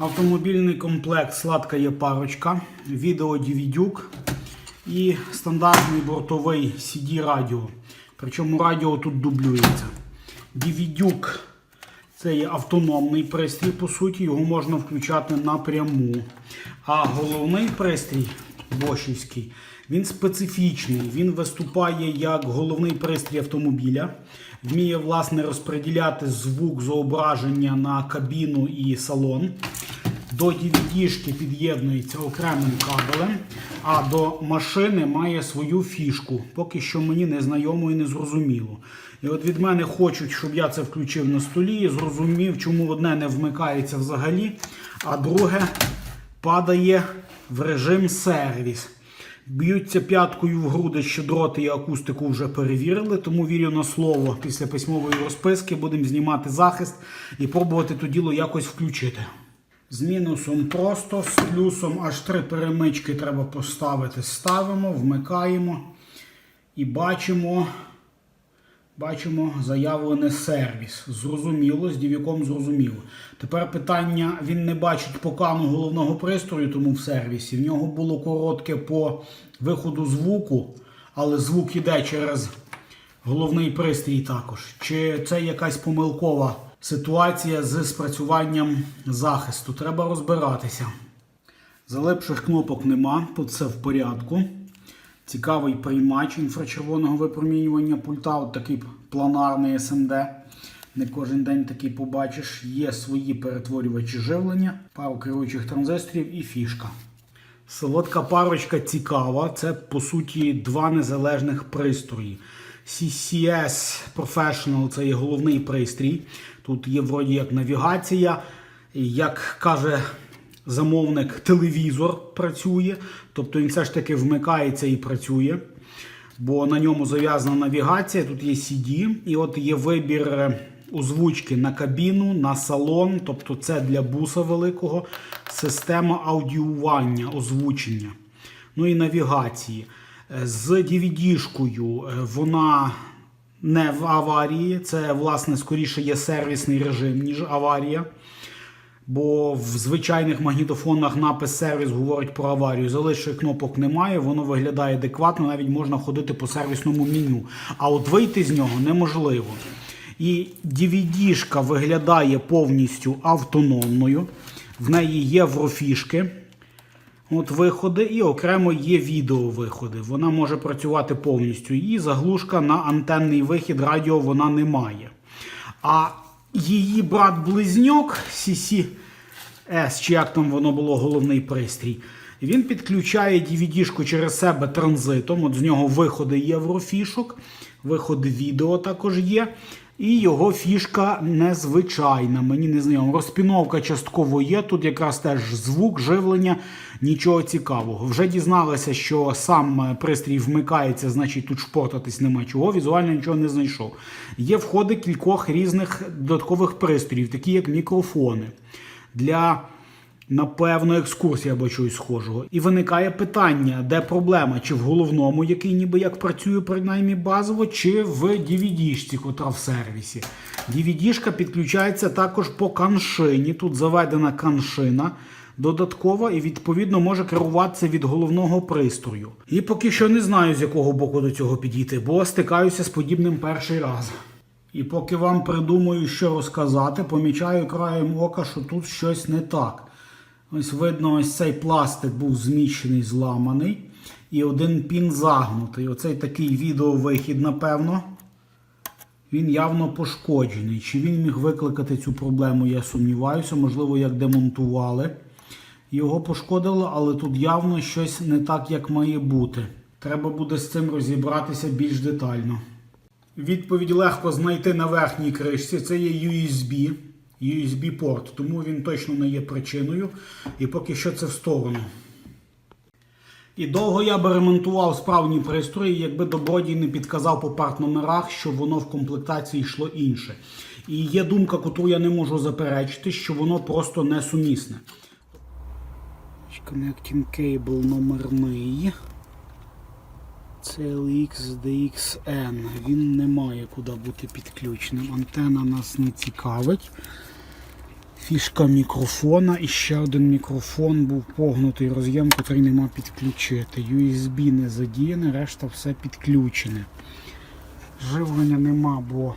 Автомобільний комплект Сладка є парочка, відео дівідюк і стандартний бортовий CD радіо. Причому радіо тут дублюється. Дівідюк це є автономний пристрій, по суті, його можна включати напряму. А головний пристрій бошівський, він специфічний. Він виступає як головний пристрій автомобіля, вміє власне розподіляти звук зображення на кабіну і салон. До DVD-шки під'єднується окремим кабелем, а до машини має свою фішку. Поки що мені незнайомо і не зрозуміло. І от від мене хочуть, щоб я це включив на столі і зрозумів, чому одне не вмикається взагалі, а друге падає в режим сервіс. Б'ються п'яткою в груди, що дроти і акустику вже перевірили, тому вірю на слово після письмової розписки. Будемо знімати захист і пробувати то діло якось включити. З мінусом просто, з плюсом аж три перемички треба поставити. Ставимо, вмикаємо і бачимо, бачимо заявлений сервіс. Зрозуміло, з дів'яком зрозуміло. Тепер питання: він не бачить покану головного пристрою, тому в сервісі. В нього було коротке по виходу звуку, але звук іде через головний пристрій також. Чи це якась помилкова ситуація з спрацюванням захисту? Треба розбиратися. Залипших кнопок нема, тут все в порядку. Цікавий приймач інфрачервоного випромінювання пульта, от такий планарний SMD. Не кожен день такий побачиш. Є свої перетворювачі живлення, пару керуючих транзисторів і фішка. Солодка парочка цікава. Це по суті два незалежних пристрої. CCS Professional це є головний пристрій. Тут є вроді як навігація, як каже замовник, телевізор працює. Тобто він все ж таки вмикається і працює. Бо на ньому зав'язана навігація, тут є CD, і от є вибір е, озвучки на кабіну, на салон, тобто це для буса великого, система аудіювання, озвучення. Ну і навігації. Е, З DVD-шкою е, вона не в аварії, це, власне, скоріше є сервісний режим, ніж аварія. Бо в звичайних магнітофонах напис сервіс говорить про аварію. Залишчих кнопок немає, воно виглядає адекватно, навіть можна ходити по сервісному меню. А от вийти з нього неможливо. І DVD-шка виглядає повністю автономною. В неї є єврофішки. От виходи, і окремо є відеовиходи. Вона може працювати повністю. І заглушка на антенний вихід радіо вона не має. А її брат-близньок CCS, чи як там воно було головний пристрій, він підключає DVD-шку через себе транзитом. От з нього виходи єврофішок, виходи відео також є. І його фішка незвичайна, мені не знайомо. Розпіновка частково є. Тут якраз теж звук, живлення, нічого цікавого. Вже дізналися, що сам е, пристрій вмикається, значить тут шпортатись нема чого. Візуально нічого не знайшов. Є входи кількох різних додаткових пристроїв, такі як мікрофони. Для Напевно, екскурсія або чогось схожого. І виникає питання, де проблема? Чи в головному, який ніби як працює принаймні базово, чи в DVD-шці, котра в сервісі. DVD-шка підключається також по каншині. Тут заведена каншина додаткова і відповідно може керуватися від головного пристрою. І поки що не знаю, з якого боку до цього підійти, бо стикаюся з подібним перший раз. І поки вам придумаю, що розказати, помічаю краєм ока, що тут щось не так. Ось видно, ось цей пластик був зміщений, зламаний. І один пін загнутий. Оцей такий відеовихід, напевно. Він явно пошкоджений. Чи він міг викликати цю проблему, я сумніваюся. Можливо, як демонтували. Його пошкодило, але тут явно щось не так, як має бути. Треба буде з цим розібратися більш детально. Відповідь легко знайти на верхній кришці. Це є USB. USB-порт, тому він точно не є причиною. І поки що це в сторону. І довго я би ремонтував справні пристрої, якби добродій не підказав по партномерах, що воно в комплектації йшло інше. І є думка, яку я не можу заперечити, що воно просто несумісне. Connecting cable номерний. CLX DXN. Він не має куди бути підключеним. Антена нас не цікавить. Фішка мікрофона і ще один мікрофон був погнутий роз'єм, який нема підключити. USB не задіяне, решта все підключене. Живлення нема, бо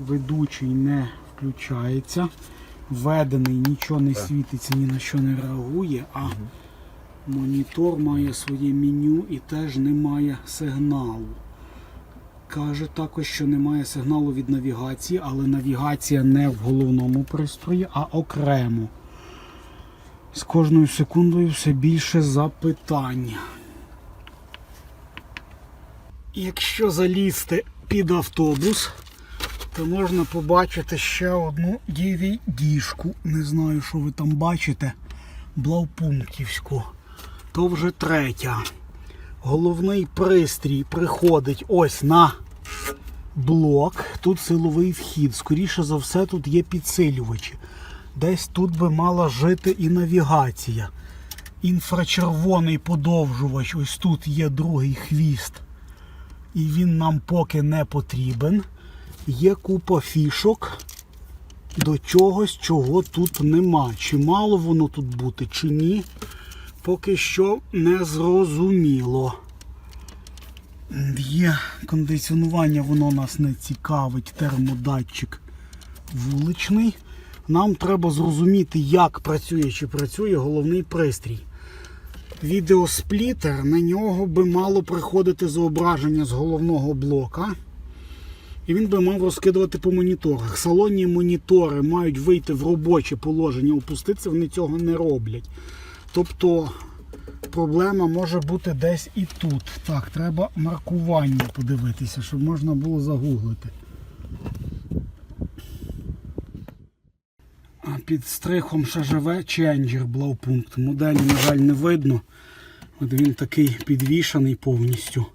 ведучий не включається. Введений, нічого не світиться, ні на що не реагує, а монітор має своє меню і теж немає сигналу. Каже також, що немає сигналу від навігації, але навігація не в головному пристрої, а окремо. З кожною секундою все більше запитань. Якщо залізти під автобус, то можна побачити ще одну DVD-шку. Не знаю, що ви там бачите. Блавпунктівську. То вже третя. Головний пристрій приходить ось на блок. Тут силовий вхід. Скоріше за все, тут є підсилювачі. Десь тут би мала жити і навігація. Інфрачервоний подовжувач. Ось тут є другий хвіст. І він нам поки не потрібен. Є купа фішок до чогось, чого тут нема. Чи мало воно тут бути, чи ні. Поки що не зрозуміло. Є кондиціонування, воно нас не цікавить, термодатчик вуличний. Нам треба зрозуміти, як працює чи працює головний пристрій. Відеосплітер, на нього би мало приходити зображення з головного блока. І він би мав розкидувати по моніторах. Салонні монітори мають вийти в робоче положення, опуститися, вони цього не роблять. Тобто проблема може бути десь і тут. Так, треба маркування подивитися, щоб можна було загуглити. Під стрихом ще живе ченджер блаупункт. Моделі, на жаль, не видно. От він такий підвішаний повністю.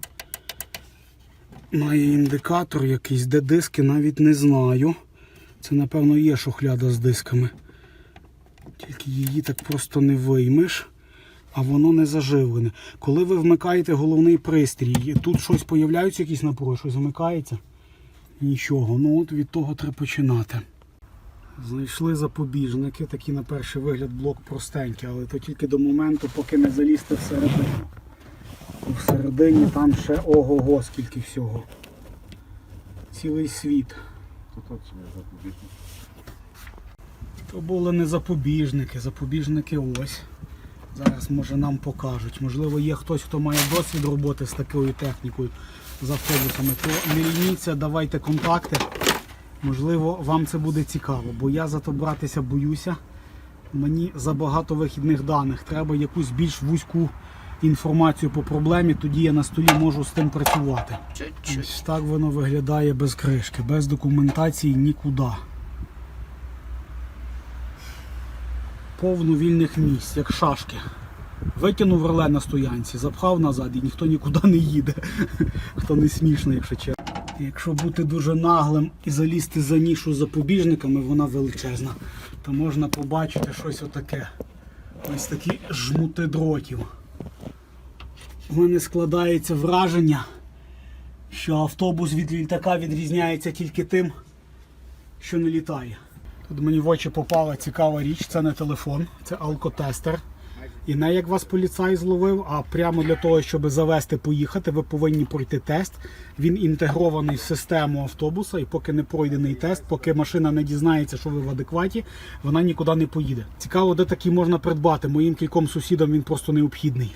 Має індикатор якийсь, де диски навіть не знаю. Це, напевно, є шухляда з дисками. Тільки її так просто не виймеш, а воно не заживлене. Коли ви вмикаєте головний пристрій, тут щось появляються якісь напруги, щось вмикається? Нічого. Ну от від того треба починати. Знайшли запобіжники, такі на перший вигляд блок простенький, але то тільки до моменту, поки не залізти всередину. Всередині там ще ого-го скільки всього. Цілий світ. То були не запобіжники, запобіжники ось. Зараз може нам покажуть. Можливо, є хтось, хто має досвід роботи з такою технікою, з автобусами. То мільніться, давайте контакти. Можливо, вам це буде цікаво, бо я за то братися боюся. Мені забагато вихідних даних. Треба якусь більш вузьку інформацію по проблемі, тоді я на столі можу з тим працювати. Ось так воно виглядає без кришки, без документації нікуди. Повно вільних місць, як шашки. Витягнув реле на стоянці, запхав назад і ніхто нікуди не їде. Хто не смішно, якщо чесно. Якщо бути дуже наглим і залізти за нішу запобіжниками, вона величезна, то можна побачити щось отаке. Ось такі жмути дротів. У мене складається враження, що автобус від літака відрізняється тільки тим, що не літає. Тут мені в очі попала цікава річ, це не телефон, це алкотестер. І не як вас поліцай зловив, а прямо для того, щоб завести, поїхати, ви повинні пройти тест. Він інтегрований в систему автобуса, і поки не пройдений тест, поки машина не дізнається, що ви в адекваті, вона нікуди не поїде. Цікаво, де такий можна придбати. Моїм кільком сусідам він просто необхідний.